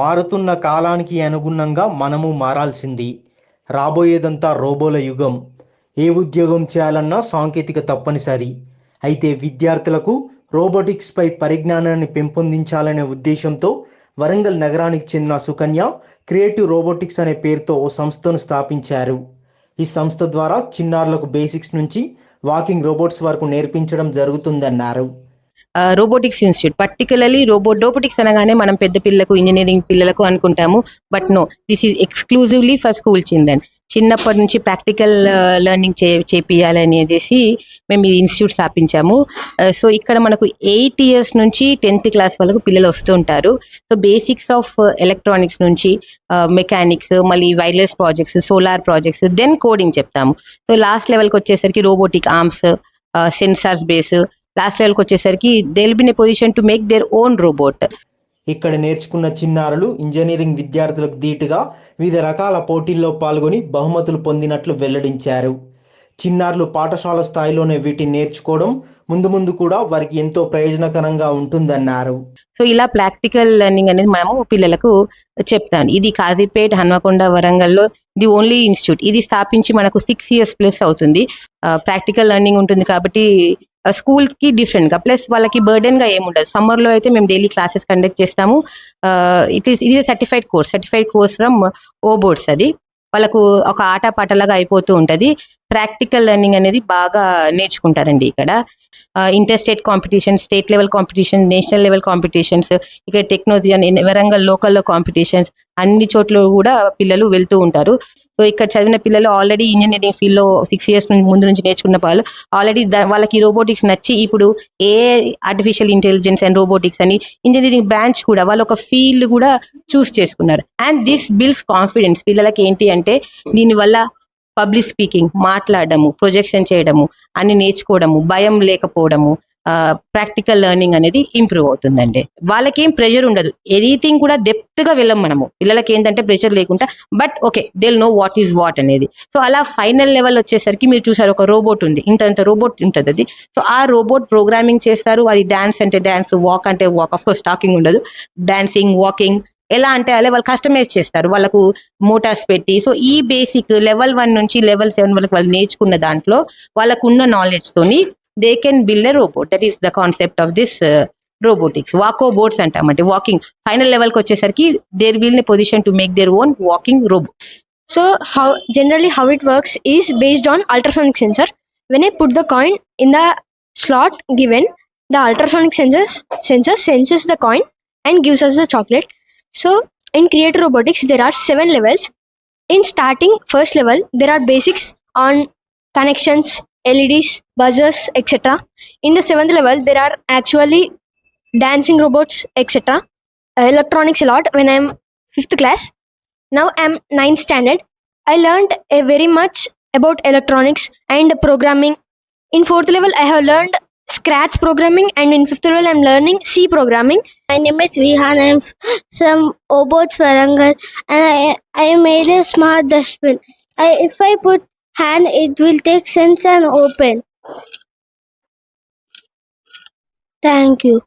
మారుతున్న కాలానికి అనుగుణంగా మనము మారాల్సింది. రాబోయేదంతా రోబోల యుగం. ఏ ఉద్యోగం చేయాలన్నా సాంకేతిక తప్పనిసరి. అయితే విద్యార్థులకు రోబోటిక్స్పై పరిజ్ఞానాన్ని పెంపొందించాలనే ఉద్దేశంతో వరంగల్ నగరానికి చెందిన సుకన్య క్రియేటివ్ రోబోటిక్స్ అనే పేరుతో ఓ సంస్థను స్థాపించారు. ఈ సంస్థ ద్వారా చిన్నారులకు బేసిక్స్ నుంచి వాకింగ్ రోబోట్స్ వరకు నేర్పించడం జరుగుతుందన్నారు. Robotics institute particularly robot robotics అనగానే మనం పెద్ద పిల్లలకు ఇంజనీరింగ్ పిల్లలకు అనుకుంటాము. But no this is exclusively for school children చిన్నప్పటి నుంచి ప్రాక్టికల్ లెర్నింగ్ చే చేపియాలనేసి మేము ఈ ఇన్స్టిట్యూట్ స్థాపించాము. సో ఇక్కడ మనకు ఎయిట్ ఇయర్స్ నుంచి టెన్త్ క్లాస్ వరకు పిల్లలు వస్తూ ఉంటారు. సో బేసిక్స్ ఆఫ్ ఎలక్ట్రానిక్స్ నుంచి మెకానిక్స్ మళ్ళీ wireless projects solar projects then coding చెప్తాము. సో లాస్ట్ లెవెల్కి వచ్చేసరికి robotic arms sensors base last లెవెల్కి వచ్చేసరికి will be in a position to make their own robot ఇక్కడ నేర్చుకున్న చిన్నారులు ఇంజనీరింగ్ విద్యార్థులకు ధీటుగా వివిధ రకాల పోటీల్లో పాల్గొని బహుమతులు పొందినట్లు వెల్లడించారు. చిన్నారులు పాఠశాల స్థాయిలోనే వీటిని నేర్చుకోవడం ముందు ముందు కూడా వారికి ఎంతో ప్రయోజనకరంగా ఉంటుందన్నారు. సో ఇలా ప్రాక్టికల్ లెర్నింగ్ అనేది మనము పిల్లలకు చెప్తాను. ఇది కాజీపేట్ హన్మకొండ వరంగల్లో ది ఓన్లీ ఇన్స్టిట్యూట్ ఇది స్థాపించి మనకు సిక్స్ ఇయర్స్ ప్లస్ అవుతుంది. ప్రాక్టికల్ లెర్నింగ్ ఉంటుంది కాబట్టి స్కూల్కి డిఫరెంట్గా ప్లస్ వాళ్ళకి బర్డెన్గా ఏముండదు. సమ్మర్లో అయితే మేము డైలీ క్లాసెస్ కండక్ట్ చేస్తాము. ఇట్ ఈస్ ఇది certified course. Certified course from o boards అది. వాళ్ళకు ఒక ఆట పాటలాగా అయిపోతూ ఉంటది. ప్రాక్టికల్ లెర్నింగ్ అనేది బాగా నేర్చుకుంటారండి ఇక్కడ. Inter state competition state level competition national level competitions ఇక్కడ టెక్నాలజీ అని వరంగల్ లోకల్లో కాంపిటీషన్స్ అన్ని చోట్ల కూడా పిల్లలు వెళ్తూ ఉంటారు. సో ఇక్కడ చదివిన పిల్లలు ఆల్రెడీ ఇంజనీరింగ్ ఫీల్డ్లో సిక్స్ ఇయర్స్ ముందు నుంచి నేర్చుకున్న వాళ్ళు ఆల్రెడీ వాళ్ళకి రోబోటిక్స్ నచ్చి ఇప్పుడు ఏ ఆర్టిఫిషియల్ ఇంటెలిజెన్స్ అండ్ రోబోటిక్స్ అని ఇంజనీరింగ్ బ్రాంచ్ కూడా వాళ్ళు ఒక ఫీల్డ్ కూడా చూస్ చేసుకున్నారు. అండ్ దిస్ బిల్స్ కాన్ఫిడెన్స్ పిల్లలకి ఏంటి అంటే దీనివల్ల పబ్లిక్ స్పీకింగ్ మాట్లాడము ప్రొజెక్షన్ చేయడము అన్ని నేర్చుకోవడము భయం లేకపోవడము ప్రాక్టికల్ లెర్నింగ్ అనేది ఇంప్రూవ్ అవుతుందండి. వాళ్ళకేం ప్రెషర్ ఉండదు. ఎనీథింగ్ కూడా డెప్త్గా వెళ్ళం మనము. పిల్లలకి ఏంటంటే ప్రెషర్ లేకుండా but okay they'll know what is what అనేది. సో అలా ఫైనల్ లెవెల్ వచ్చేసరికి మీరు చూసారు ఒక రోబోట్ ఉంది. ఇంత ఇంత రోబోట్ ఉంటుంది అది. సో ఆ రోబోట్ ప్రోగ్రామింగ్ చేస్తారు. అది డాన్స్ అంటే డాన్స్ వాక్ అంటే వాక్ ఆఫ్ కోర్స్ టాకింగ్ ఉండదు. డాన్సింగ్ వాకింగ్ ఎలా అంటే అలా వాళ్ళు కస్టమైజ్ చేస్తారు. వాళ్ళకు మోటార్స్ పెట్టి. సో ఈ బేసిక్ లెవెల్ వన్ నుంచి లెవెల్ సెవెన్ వరకు వాళ్ళు నేర్చుకున్న దాంట్లో వాళ్ళకున్న నాలెడ్జ్తోని నాలెడ్జ్ తోని they can build a robot that is the concept of this robotics వాకో boards అంటామంటే walking final లెవెల్కి వచ్చేసరికి there will position to make their own walking robots So how generally how it works is based on ultrasonic sensor. When I put the coin in the slot given, the ultrasonic sensors sensor senses the coin and gives us the chocolate. So in creator robotics there are seven levels. In starting first level there are basics on connections, LEDs, buzzers, etc. In the seventh level there are actually dancing robots, etc. Uh, electronics a lot when I'm fifth class now i'm ninth standard i learned a very much about electronics and programming in fourth level i have learned scratch programming and in fifth level i'm learning c programming My name is Vihan. I'm from Obots Varangal and I, I made a smart dustbin. I, if I put hand, it will take sense and open. Thank you.